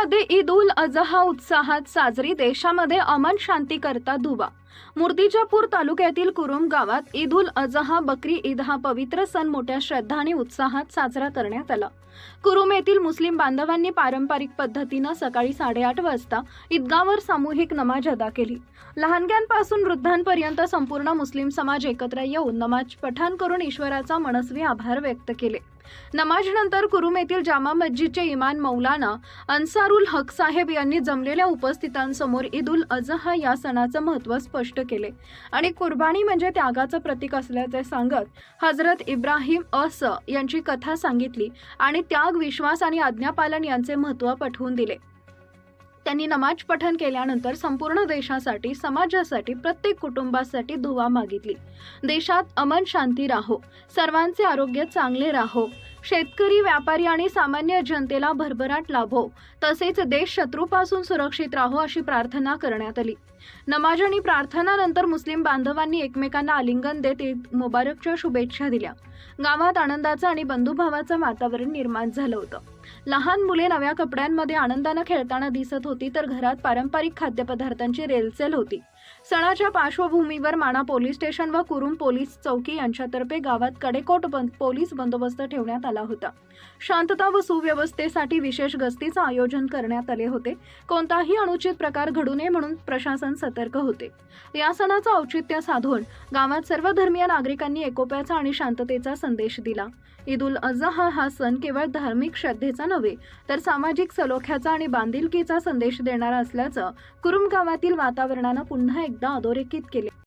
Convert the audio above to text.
कुरुममध्ये ईद उल अजहा उत्साहात साजरी देशामध्ये अमन शांती करता दुवा. मूर्तिजापूर तालुक्यातील कुरुम गावात ईद उल अजहा बकरी ईद हा पवित्र सण मोठ्या श्रद्धा आणि उत्साहात साजरा करण्यात आला. कुरुम येथील मुस्लिम बांधवांनी पारंपरिक पद्धतीनं सकाळी साडेआठ वाजता ईदगावर सामूहिक नमाज अदा केली. लहानग्यांपासून वृद्धांपर्यंत संपूर्ण मुस्लिम समाज एकत्र येऊन नमाज पठाण करून ईश्वराचा मनस्वी आभार व्यक्त केले. नमाजनंतर कुरुम येथील जामा मस्जिदचे इमान मौलाना अन्सारुल हक साहेब यांनी जमलेल्या उपस्थितांसमोर ईद उल अजहा या सणाचं महत्त्व स्पष्ट केले. आणि कुर्बानी म्हणजे त्यागाचं प्रतीक असल्याचे सांगत हजरत इब्राहिम अस यांची कथा सांगितली आणि त्याग विश्वास आणि आज्ञापालन यांचे महत्त्व पटवून दिले. त्यांनी नमाज पठण केल्यानंतर संपूर्ण देशासाठी समाजासाठी प्रत्येक कुटुंबासाठी दुवा मागितली. देशात अमन शांती राहो. सर्वांचे आरोग्य चांगले राहो. शेतकरी व्यापारी आणि सामान्य जनतेला भरभराट लाभो. तसेच देश शत्रूपासून सुरक्षित राहो अशी प्रार्थना करण्यात आली. नमाज आणि प्रार्थनानंतर मुस्लिम बांधवांनी एकमेकांना आलिंगन देत ईद मुबारकच्या शुभेच्छा दिल्या. गावात आनंदाचं आणि बंधुभावाचं वातावरण निर्माण झालं होतं. लहान मुले नव्या कपड्यांमध्ये आनंदानं खेळताना दिसत होती तर घरात पारंपरिक खाद्यपदार्थांची रेलचेल होती. सणाच्या पार्श्वभूमीवर माणा पोलीस स्टेशन व कुरुम पोलीस चौकी यांच्यातर्फे गावात कडेकोट बंद पोलीस बंदोबस्त ठेवण्यात आला होता. शांतता व सुव्यवस्थेसाठी विशेष गस्तीचं आयोजन करण्यात आले होते. कोणताही अनुचित प्रकार घडू नये म्हणून प्रशासन सतर्क होते. या सणाचं औचित्य साधून गावात सर्व धर्मीय नागरिकांनी एकोप्याचा आणि शांततेचा संदेश दिला. ईद उल अजहा हा सण केवळ धार्मिक श्रद्धेचा नव्हे तर सामाजिक सलोख्याचा आणि बांधिलकीचा संदेश देणारा असल्याचं कुरुम गावातील वातावरणानं पुन्हा एकदा अधोरेखित केले.